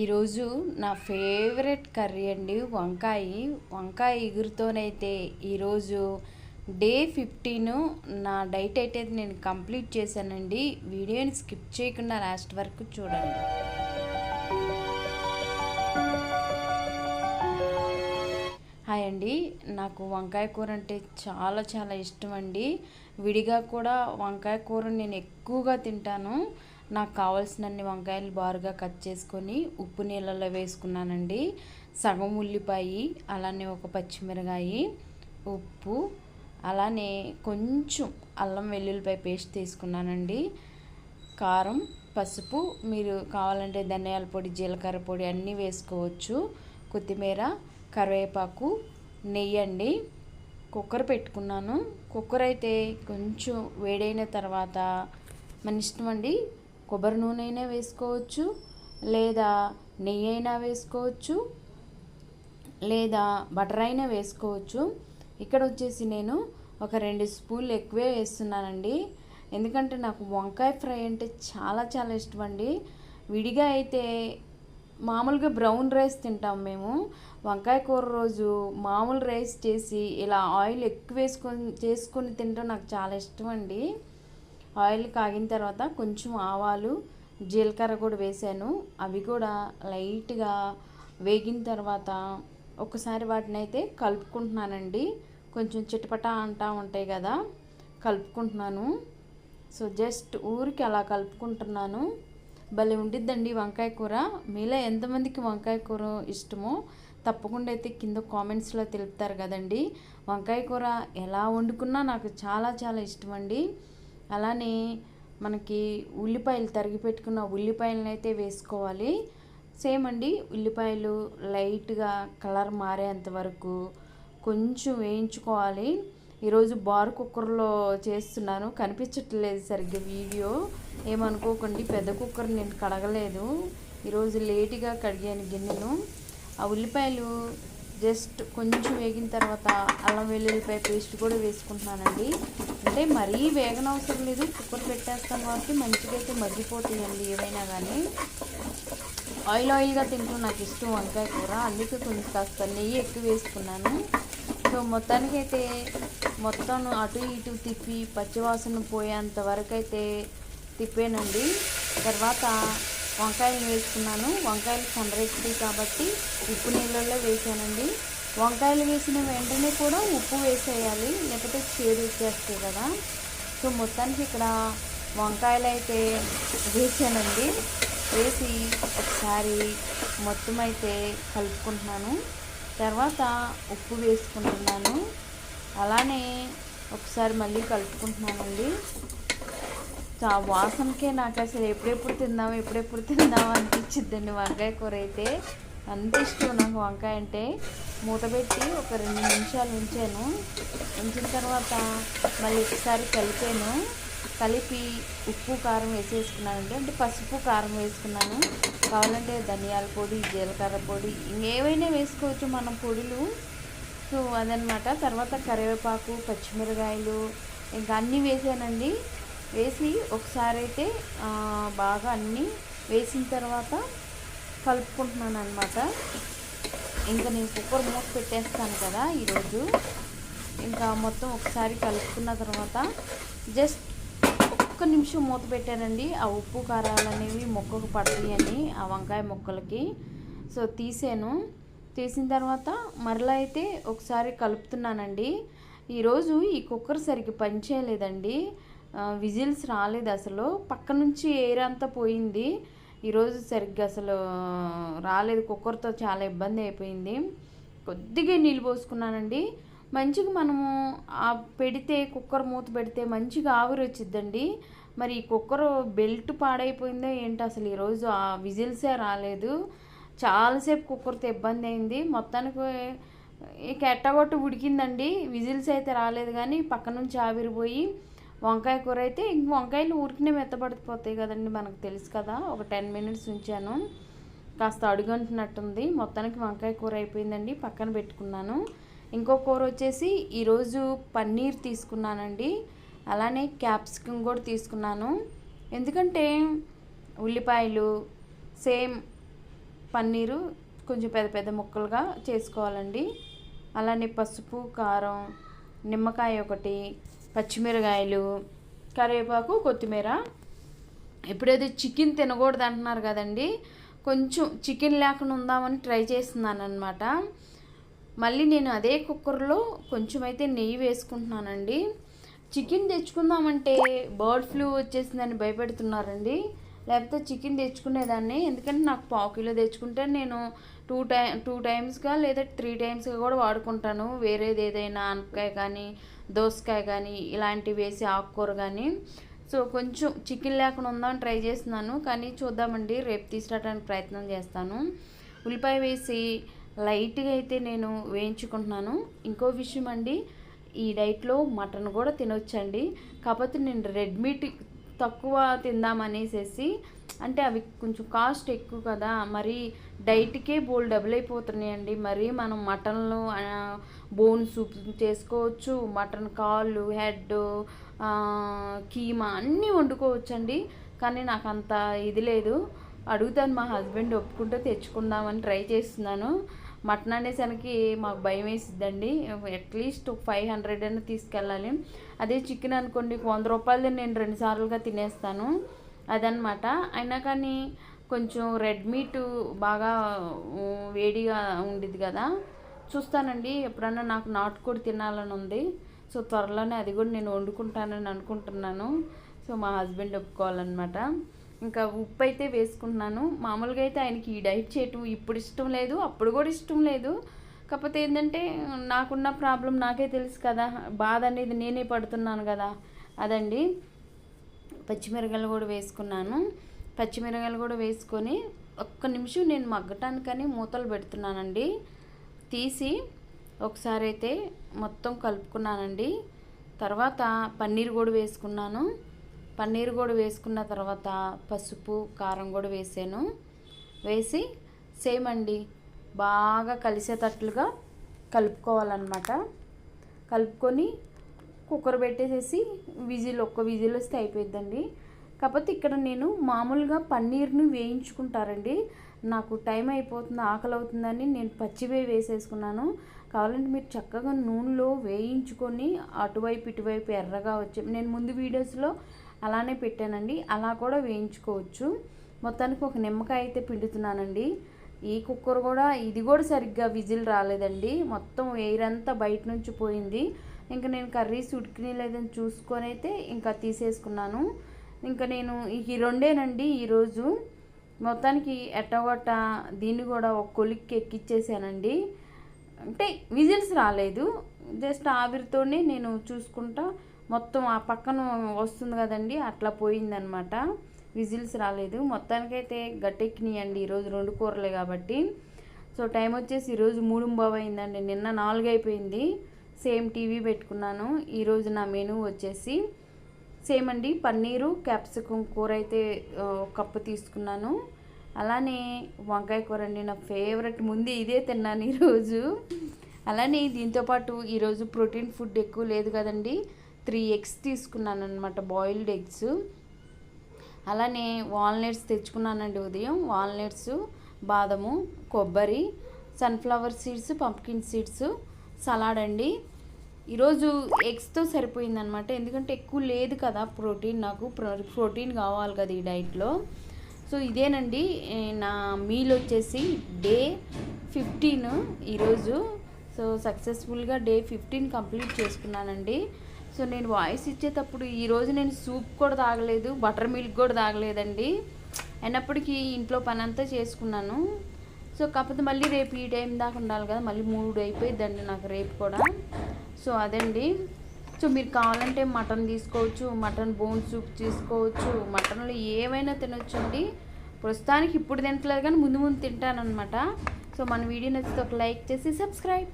ఈరోజు నా favourite curry అండి వంకాయ. వంకాయ ఎగురుతోనైతే ఈరోజు డే ఫిఫ్టీన్ నా డైట్ అయితే నేను కంప్లీట్ చేశానండి. వీడియోని స్కిప్ చేయకుండా లాస్ట్ వరకు చూడండి. హాయ్ అండి. నాకు వంకాయ కూర అంటే చాలా చాలా ఇష్టం అండి. విడిగా కూడా వంకాయ కూర నేను ఎక్కువగా తింటాను. నాకు కావాల్సినన్ని వంకాయలు బారుగా కట్ చేసుకొని ఉప్పు నీళ్ళలో వేసుకున్నానండి. సగం ఉల్లిపాయ అలానే ఒక పచ్చిమిరకాయ ఉప్పు అలానే కొంచెం అల్లం వెల్లుల్లిపాయ పేస్ట్ తీసుకున్నానండి. కారం పసుపు మీరు కావాలంటే ధనియాల పొడి జీలకర్ర పొడి అన్నీ వేసుకోవచ్చు. కొత్తిమీర కరివేపాకు నెయ్యి అండి. కుక్కర్ పెట్టుకున్నాను. కుక్కర్ అయితే కొంచెం వేడైన తర్వాత మన ఇష్టం అండి కొబ్బరి నూనె అయినా వేసుకోవచ్చు లేదా నెయ్యి అయినా వేసుకోవచ్చు లేదా బటర్ అయినా వేసుకోవచ్చు. ఇక్కడ వచ్చేసి నేను ఒక రెండు స్పూన్లు ఎక్కువే వేస్తున్నానండి. ఎందుకంటే నాకు వంకాయ ఫ్రై అంటే చాలా చాలా ఇష్టం అండి విడిగా అయితే మామూలుగా బ్రౌన్ రైస్ తింటాం మేము. వంకాయ కూర రోజు మామూలు రైస్ చేసి ఇలా ఆయిల్ ఎక్కువ వేసుకొని చేసుకొని తింటాం నాకు చాలా ఇష్టం అండి ఆయిల్ కాగిన తర్వాత కొంచెం ఆవాలు జీలకర్ర కూడా వేసాను. అవి కూడా లైట్గా వేగిన తర్వాత ఒకసారి వాటిని అయితే కలుపుకుంటున్నానండి. కొంచెం చిటపట అంటా ఉంటాయి కదా కలుపుకుంటున్నాను. సో జస్ట్ ఊరికి అలా కలుపుకుంటున్నాను. భలే ఉండిద్దండి వంకాయ కూర. మీలో ఎంతమందికి వంకాయ కూర ఇష్టమో తప్పకుండా అయితే కింద కామెంట్స్లో తెలుపుతారు కదండి. వంకాయ కూర ఎలా వండుకున్నా నాకు చాలా చాలా ఇష్టం అండి అలానే మనకి ఉల్లిపాయలు తరిగి పెట్టుకున్న ఉల్లిపాయలను అయితే వేసుకోవాలి. సేమ్ అండి ఉల్లిపాయలు లైట్గా కలర్ మారేంత వరకు కొంచెం వేయించుకోవాలి. ఈరోజు బార్ కుక్కర్లో చేస్తున్నాను కనిపించట్లేదు సరిగ్గా వీడియో. ఏమనుకోకండి పెద్ద కుక్కర్ నేను కడగలేదు. ఈరోజు లేటుగా కడిగాను గిన్నెను. ఆ ఉల్లిపాయలు జస్ట్ కొంచెం వేగిన తర్వాత అల్లం వెల్లుల్లిపాయ పేస్ట్ కూడా వేసుకుంటున్నానండి. అంటే మరీ వేగనవసరం లేదు కుక్కర్ పెట్టేస్తాను కాబట్టి మంచిగా అయితే మగ్గిపోతాయండి ఏవైనా కానీ ఆయిల్ ఆయిల్గా తింటూ నాకు ఇష్టం వంకాయ కూర అందుకే కొంచెం కాస్త నెయ్యి ఎక్కువ వేసుకున్నాను. సో మొత్తానికైతే మొత్తం అటు ఇటు తిప్పి పచ్చివాసన పోయేంత వరకు అయితే తిప్పానండి. తర్వాత వంకాయలు వేసుకున్నాను వంకాయలు కండరెక్కుతాయి కాబట్టి ఉప్పు నీళ్ళల్లో వేసానండి. వంకాయలు వేసిన వెంటనే కూడా ఉప్పు వేసేయాలి లేకపోతే చేదు వచ్చేస్తాయి కదా. సో మొత్తానికి ఇక్కడ వంకాయలు అయితే వేసానండి. వేసి ఒకసారి మొత్తం అయితే కలుపుకుంటున్నాను. తర్వాత ఉప్పు వేసుకుంటున్నాను. అలానే ఒకసారి మళ్ళీ కలుపుకుంటున్నానండి. ఆ వాసనకే నాకు అసలు ఎప్పుడెప్పుడు తిందాం ఎప్పుడెప్పుడు తిందాం అనిపించిద్దండి వంకాయ కూర అయితే. అంత ఇష్టం నాకు వంకాయ అంటే. మూత పెట్టి ఒక రెండు నిమిషాలు ఉంచాను. ఉంచిన తర్వాత మళ్ళీ ఒకసారి కలిపాను. కలిపి ఉప్పు కారం వేసేసుకున్నానండి. అంటే పసుపు కారం వేసుకున్నాను. కావాలంటే ధనియాల పొడి జీలకర్ర పొడి ఏవైనా వేసుకోవచ్చు మనం పొడులు. సో అదనమాట తర్వాత కరివేపాకు పచ్చిమిరకాయలు ఇంకా అన్నీ వేసానండి. వేసి ఒకసారి అయితే బాగా అన్నీ వేసిన తర్వాత కలుపుకుంటున్నాను అనమాట ఇంకా నేను కుక్కర్ మూత పెట్టేస్తాను కదా ఈరోజు. ఇంకా మొత్తం ఒకసారి కలుపుకున్న తర్వాత జస్ట్ ఒక్క నిమిషం మూత పెట్టానండి. ఆ ఉప్పు కారాలు అనేవి మొక్కకు పడతాయని ఆ వంకాయ మొక్కలకి. సో తీసాను. తీసిన తర్వాత మరలా అయితే ఒకసారి కలుపుతున్నానండి. ఈరోజు ఈ కుక్కర్ సరిగ్గా పనిచేయలేదండి. విజిల్స్ రాలేదు అసలు. పక్క నుంచి ఎయిర్ అంతా పోయింది. ఈరోజు సరిగ్గా అసలు రాలేదు. కుక్కర్తో చాలా ఇబ్బంది అయిపోయింది. కొద్దిగా నీళ్ళు పోసుకున్నానండి. మంచిగా మనము ఆ పెడితే కుక్కర్ మూత పెడితే మంచిగా ఆవిరి వచ్చిద్దండి. మరి ఈ కుక్కర్ బెల్ట్ పాడైపోయిందో ఏంటి అసలు ఈరోజు ఆ విజిల్సే రాలేదు. చాలాసేపు కుక్కర్తో ఇబ్బంది అయింది. మొత్తానికి ఇక ఎట్టగొట్టు ఉడికిందండి. విజిల్స్ అయితే రాలేదు కానీ పక్క నుంచి ఆవిరిపోయి వంకాయ కూర అయితే ఇంక వంకాయలు ఊరికినే మెత్తబడిపోతాయి కదండి మనకు తెలుసు కదా. ఒక టెన్ మినిట్స్ ఉంచాను. కాస్త అడుగంటున్నట్టుంది. మొత్తానికి వంకాయ కూర అయిపోయిందండి. పక్కన పెట్టుకున్నాను. ఇంకో కూర వచ్చేసి ఈరోజు పన్నీర్ తీసుకున్నానండి. అలానే క్యాప్సికమ్ కూడా తీసుకున్నాను. ఎందుకంటే ఉల్లిపాయలు సేమ్ పన్నీరు కొంచెం పెద్ద పెద్ద ముక్కలుగా చేసుకోవాలండి. అలానే పసుపు కారం నిమ్మకాయ ఒకటి పచ్చిమిరకాయలు కరివేపాకు కొత్తిమీర. ఎప్పుడైతే చికెన్ తినకూడదు అంటున్నారు కదండి కొంచెం చికెన్ లేకుండా ఉందామని ట్రై చేస్తున్నాను అనమాట మళ్ళీ నేను అదే కుక్కర్లో కొంచెం అయితే నెయ్యి వేసుకుంటున్నానండి. చికెన్ తెచ్చుకుందామంటే బర్డ్ ఫ్లూ వచ్చేసిందని భయపెడుతున్నారండి. లేకపోతే చికెన్ తెచ్చుకునేదాన్ని ఎందుకంటే నాకు పావు కిలో తెచ్చుకుంటే నేను టూ టై టూ టైమ్స్గా లేదా త్రీ టైమ్స్గా కూడా వాడుకుంటాను. వేరేది ఏదైనా అనపకాయ కానీ దోసకాయ కానీ ఇలాంటివి వేసి ఆకుకూర కానీ సో కొంచెం చికెన్ లేకుండా ఉందామని ట్రై చేస్తున్నాను. కానీ చూద్దామండి రేపు తీసుకురావడానికి ప్రయత్నం చేస్తాను. ఉల్లిపాయ వేసి లైట్గా అయితే నేను వేయించుకుంటున్నాను. ఇంకో విషయం అండి ఈ డైట్లో మటన్ కూడా తినొచ్చండి. కాకపోతే నేను రెడ్ మీట్ తక్కువ తిందామనేసేసి అంటే అవి కొంచెం కాస్ట్ ఎక్కువ కదా మరి డైట్కే బోల్ డబుల్ అయిపోతున్నాయండి. మరి మనం మటన్లు బోన్ సూప్ చేసుకోవచ్చు మటన్ కాళ్ళు హెడ్ కీమా అన్నీ వండుకోవచ్చండి. కానీ నాకు అంత ఇది లేదు. అడుగుతాను మా హస్బెండ్ ఒప్పుకుంటే తెచ్చుకుందామని ట్రై చేస్తున్నాను. మటన్ అనేసరికి మాకు భయం వేసిద్దండి. అట్లీస్ట్ ఫైవ్ హండ్రెడ్ అయినా తీసుకెళ్ళాలి. అదే చికెన్ అనుకోండి వంద రూపాయలు నేను రెండుసార్లుగా తినేస్తాను. అదనమాట అయినా కానీ కొంచెం రెడ్ మీట్ బాగా వేడిగా ఉండిద్ది కదా. చూస్తానండి. ఎప్పుడన్నా నాకు నాటుకోడి తినాలని ఉంది. సో త్వరలోనే అది కూడా నేను వండుకుంటానని అనుకుంటున్నాను. సో మా హస్బెండ్ ఒప్పుకోవాలన్నమాట. ఇంకా ఉప్పు అయితే వేసుకుంటున్నాను. మామూలుగా అయితే ఆయనకి ఈ డైట్ చేయటం ఇప్పుడు ఇష్టం లేదు అప్పుడు కూడా ఇష్టం లేదు. కాకపోతే ఏంటంటే నాకున్న ప్రాబ్లం నాకే తెలుసు కదా. బాధ అనేది నేనే పడుతున్నాను కదా. అదండి. పచ్చిమిరకాయలు కూడా వేసుకున్నాను. పచ్చిమిరకాయలు కూడా వేసుకొని ఒక్క నిమిషం నేను మగ్గటానికని మూతలు పెడుతున్నానండి. తీసి ఒకసారి అయితే మొత్తం కలుపుకున్నానండి. తర్వాత పన్నీర్ కూడా వేసుకున్నాను. పన్నీర్ కూడా వేసుకున్న తర్వాత పసుపు కారం కూడా వేసాను. వేసి సేమ్ అండి. బాగా కలిసేటట్లుగా కలుపుకోవాలన్నమాట. కలుపుకొని కుక్కర్ పెట్టేసేసి విజిల్ ఒక్క విజిల్ వస్తే అయిపోయిద్దండి. కాకపోతే ఇక్కడ నేను మామూలుగా పన్నీర్ని వేయించుకుంటారండి. నాకు టైం అయిపోతుంది ఆకలి అవుతుందని నేను పచ్చివే వేసేసుకున్నాను. కావాలంటే మీరు చక్కగా నూనెలో వేయించుకొని అటువైపు ఇటువైపు ఎర్రగా వచ్చే నేను ముందు వీడియోస్లో అలానే పెట్టానండి. అలా కూడా వేయించుకోవచ్చు. మొత్తానికి ఒక నిమ్మకాయ అయితే పిండుతున్నానండి. ఈ కుక్కర్ కూడా ఇది కూడా సరిగ్గా విజిల్ రాలేదండి. మొత్తం ఎయిర్ అంతా బయట నుంచి పోయింది. ఇంకా నేను కర్రీస్ ఉడికినలేదని చూసుకొని అయితే ఇంకా తీసేసుకున్నాను. ఇంకా నేను ఈ రెండేనండి ఈరోజు మొత్తానికి ఎట్టగొట్ట దీన్ని కూడా ఒక కొలిక్కి ఎక్కిచ్చేసానండి. అంటే విజిల్స్ రాలేదు జస్ట్ ఆవిరితోనే నేను చూసుకుంటా మొత్తం ఆ పక్కన వస్తుంది కదండి అట్లా పోయిందనమాట. విజిల్స్ రాలేదు మొత్తానికైతే గట్టెక్కినాయండి ఈరోజు రెండు కూరలే కాబట్టి. సో టైం వచ్చేసి ఈరోజు మూడు బాబు అయిందండి నిన్న నాలుగు అయిపోయింది సేమ్ టీవీ పెట్టుకున్నాను. ఈరోజు నా మెనూ వచ్చేసి సేమ్ అండి పన్నీరు క్యాప్సికమ్ కూర అయితే కప్పు తీసుకున్నాను. అలానే వంకాయ కూర అండి నా ఫేవరెట్. ముందు ఇదే తిన్నాను ఈరోజు అలానే దీంతోపాటు ఈరోజు ప్రోటీన్ ఫుడ్ ఎక్కువ లేదు కదండి త్రీ ఎగ్స్ తీసుకున్నాను అనమాట బాయిల్డ్ ఎగ్స్. అలానే వాల్నట్స్ తెచ్చుకున్నానండి ఉదయం వాల్నట్స్ బాదము కొబ్బరి sunflower seeds pumpkin seeds salad అండి. ఈరోజు ఎగ్స్తో సరిపోయిందనమాట ఎందుకంటే ఎక్కువ లేదు కదా ప్రోటీన్ నాకు. ప్రోటీన్ కావాలి కదా ఈ డైట్లో. సో ఇదేనండి. నా మీల్ వచ్చేసి డే ఫిఫ్టీన్ ఈరోజు. సో సక్సెస్ఫుల్గా డే ఫిఫ్టీన్ కంప్లీట్ చేసుకున్నానండి. సో నేను వాయిస్ ఇచ్చేటప్పుడు ఈరోజు నేను సూప్ కూడా తాగలేదు బటర్ మిల్క్ కూడా తాగలేదండి. అయినప్పటికీ ఇంట్లో పని అంతా చేసుకున్నాను. సో కాకపోతే మళ్ళీ రేపు ఈ టైం దాకా ఉండాలి కదా మళ్ళీ మూడు అయిపోయిద్దండి నాకు రేపు కూడా. సో అదండి. సో మీరు కావాలంటే మటన్ తీసుకోవచ్చు మటన్ బోన్ సూప్ తీసుకోవచ్చు మటన్లో ఏమైనా తినొచ్చు అండి. ప్రస్తుతానికి ఇప్పుడు తింటలేదు కానీ ముందు ముందు తింటానమాట సో మన వీడియో నచ్చితే ఒక లైక్ చేసి సబ్స్క్రైబ్.